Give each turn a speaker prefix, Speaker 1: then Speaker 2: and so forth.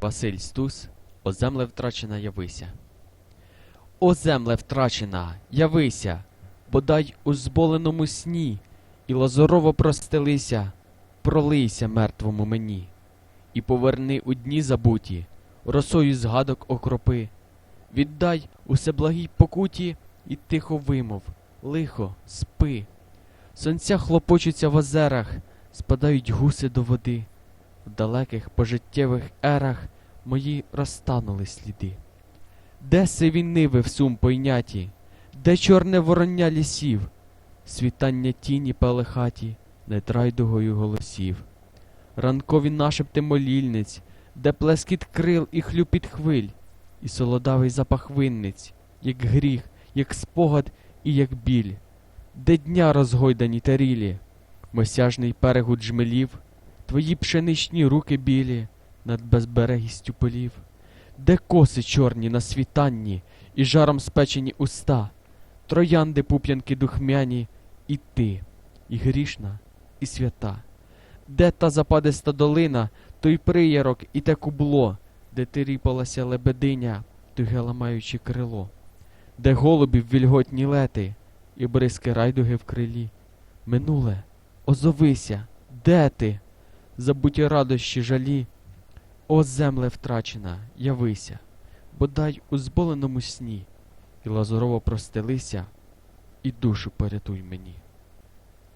Speaker 1: Василь Стус, О земле втрачена явися. О земле втрачена, явися, бодай у зболеному сні, і лазорово простелися, пролийся мертвому мені, і поверни у дні забуті, росою згадок окропи, віддай усе благій покуті, і тихо вимов, лихо, спи. Сонця хлопочуться в озерах, спадають гуси до води. В далеких пожиттєвих ерах мої розтанули сліди. Де сиві ниви в сум пойняті, де чорне вороння лісів, світання тіні пелехаті над райдугою голосів, ранкові нашепти молільниць, де плескіт крил і хлюпіт хвиль, і солодавий запах винниць, як гріх, як спогад і як біль, де дня розгойдані тарілі, мосяжний перегуд жмелів, твої пшеничні руки білі над безберегістю полів, де коси чорні на світанні і жаром спечені уста, троянди пуп'янки духмяні, і ти, і грішна, і свята, де та западиста долина, той приярок і те кубло, де ти ріпалася лебединя, туге ламаючи крило, де голубів вільготні лети, і бризки райдуги в крилі. Минуле, озовися, де ти? Забуті радощі жалі. О, земле втрачена, явися, бодай у зболеному сні, і лазурово простелися, і душу порятуй мені.